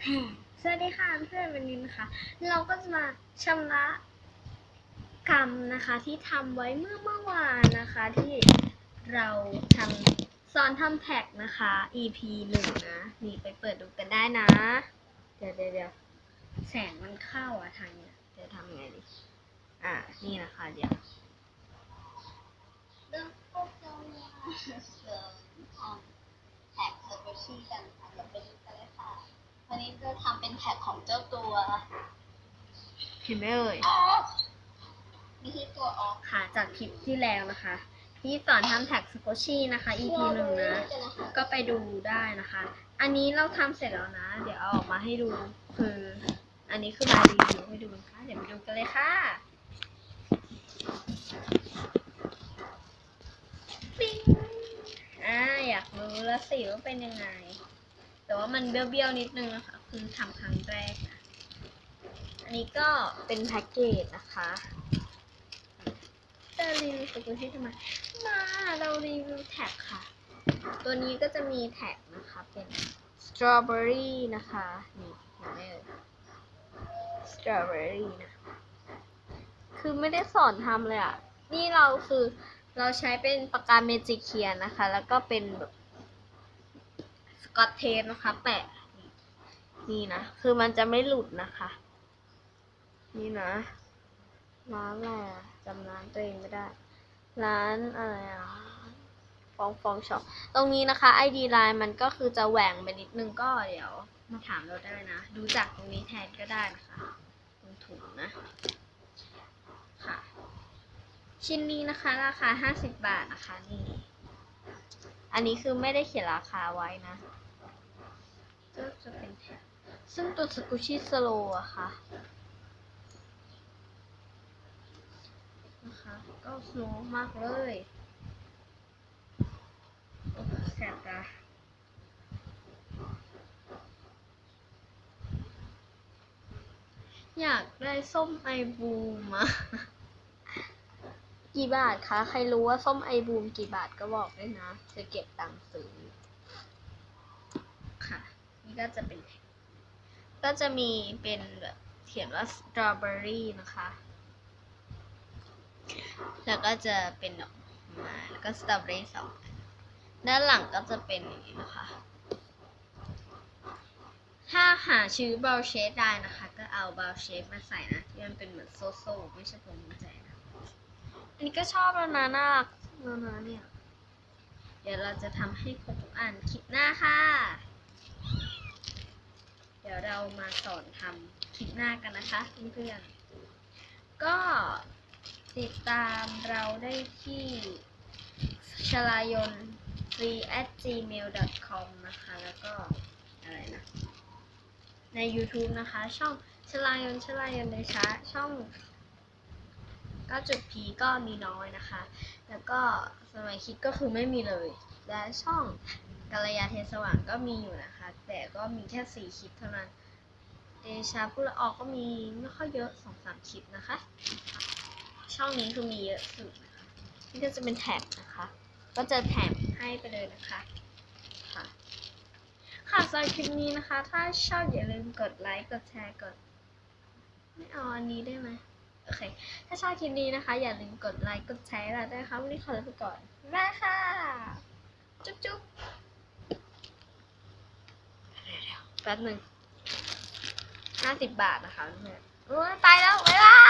สวัสดีค่ะเพื่อนวันนี้นะคะเราก็จะมาชำระกรรมนะคะที่ทำไว้เมื่อเมื่อวานนะคะ ที่เราทำสอนทำแท็กนะคะ EP หนึ่งนะนี่ไปเปิดดูกันได้นะ เดี๋ยวเดี๋ยวแสงมันเข้าอะทางเนี้ยจะทำไงดีอะนี่นะคะเดี๋ยวเรื่องพวกเราเนี่ยเชิญทำแท็กสเปเชียลกันค่ะเดี๋ยวไปดูกัน วันนี้จะทำเป็นแท็กของเจ้าตัว เห็นไหมเอ่ย ออฟนี่คือตัวออฟค่ะจากคลิปที่แล้วนะคะ ที่สอนทำแท็กสโคชี่นะคะ EP หนึ่งนะ ก็ไปดูได้นะคะ อันนี้เราทำเสร็จแล้วนะ เดี๋ยวเอาออกมาให้ดูคือ อันนี้คือมารีวิวให้ดูนะคะ เดี๋ยวไปดูกันเลยค่ะปิ๊งอ่าอยากรู้แล้วสิว่าเป็นยังไง แต่ว่ามันเบี้ยวๆนิดนึงนะคะคือทำครั้งแรกนะ อันนี้ก็เป็นแพ็กเกจนะคะจะรีวิวสกุลที่ทำไมมาเรารีวิวแท็กค่ะ ตัวนี้ก็จะมีแท็กนะคะเป็นสตรอเบอรี่นะคะ นี่เห็นไหมเอ่ยสตรอเบอรี่นะ คือไม่ได้สอนทำเลยอะ นี่เราคือเราใช้เป็นปากกาเมจิกเคียนนะคะ แล้วก็เป็นแบบ กอตเทปนะคะ แปะนี่นี่นะ คือมันจะไม่หลุดนะคะ นี่นะ ร้านอะไรอะจำร้านตัวเองไม่ได้ ร้านอะไรอะฟองฟองช็อปตรงนี้นะคะ ID line มันก็คือจะแหว่งไปนิดนึงก็เดี๋ยวมาถามเราได้นะ ดูจากตรงนี้แทนก็ได้นะคะตรงถุงนะ ค่ะ ชิ้นนี้นะคะ ราคา 50 บาทนะคะนี่ อันนี้คือไม่ได้เขียนราคาไว้นะ จะเป็นแถบซึ่งตัวสกุชิสโลอะค่ะนะคะก็สโลมากเลยโอ้แสบตาอยากได้ส้มไอบูมอะกี่บาทคะ ใครรู้ว่าส้มไอบูมกี่บาทก็บอกด้วยนะ จะเก็บตังค์ซื้อค่ะ นี่ก็จะเป็น ก็จะมีเป็นแบบเขียนว่าสตรอเบอรี่นะคะ แล้วก็จะเป็นดอกไม้แล้วก็สตรอเบอรี่สองด้านหลังก็จะเป็นอย่างนี้นะคะ ถ้าหาชื่อบาลเชฟได้นะคะ ก็เอาบาลเชฟมาใส่นะที่มันเป็นเหมือนโซโซไม่ใช่ผมใจนะอันนี้ก็ชอบแล้วนะน่ารักแล้วนะเนี่ย เดี๋ยวเราจะทำให้ครบทุกอันคลิปหน้าค่ะ ดี๋ยวเรามาสอนทำคลิปหน้ากันนะคะเพื่อนๆก็ติดตามเราได้ที่ชลายน free at gmail com นะคะ แล้วก็อะไรนะ ใน YouTube นะคะ ช่องชลายนชลายนเลยช้าช่องก็จุดพีก็มีน้อยนะคะ แล้วก็สมัยคิดก็คือไม่มีเลย และช่อง กัลยาเทสว่างก็มีอยู่นะคะ แต่ก็มีแค่สี่คลิปเท่านั้น เดชาพูดละออกก็มีไม่ค่อยเยอะสองสามคลิปนะคะ ช่องนี้คือมีเยอะสุดนะคะนี่ก็จะเป็นแท็บนะคะ ก็จะแถมให้ไปเลยนะคะค่ะค่ะสำหรับคลิปนี้นะคะ ถ้าชอบอย่าลืมกดไลค์ กดแชร์ กด ไม่เอาอันนี้ได้ไหมโอเค ถ้าชอบคลิปนี้นะคะ อย่าลืมกดไลค์ กดแชร์เราด้วยนะคะวันนี้ขอลาไปก่อนบ๊ายบายค่ะ จุ๊บจุ๊บ แป๊บหนึ่งห้าสิบบาทนะคะเพื่อนโอ้ยตายแล้วเร็ว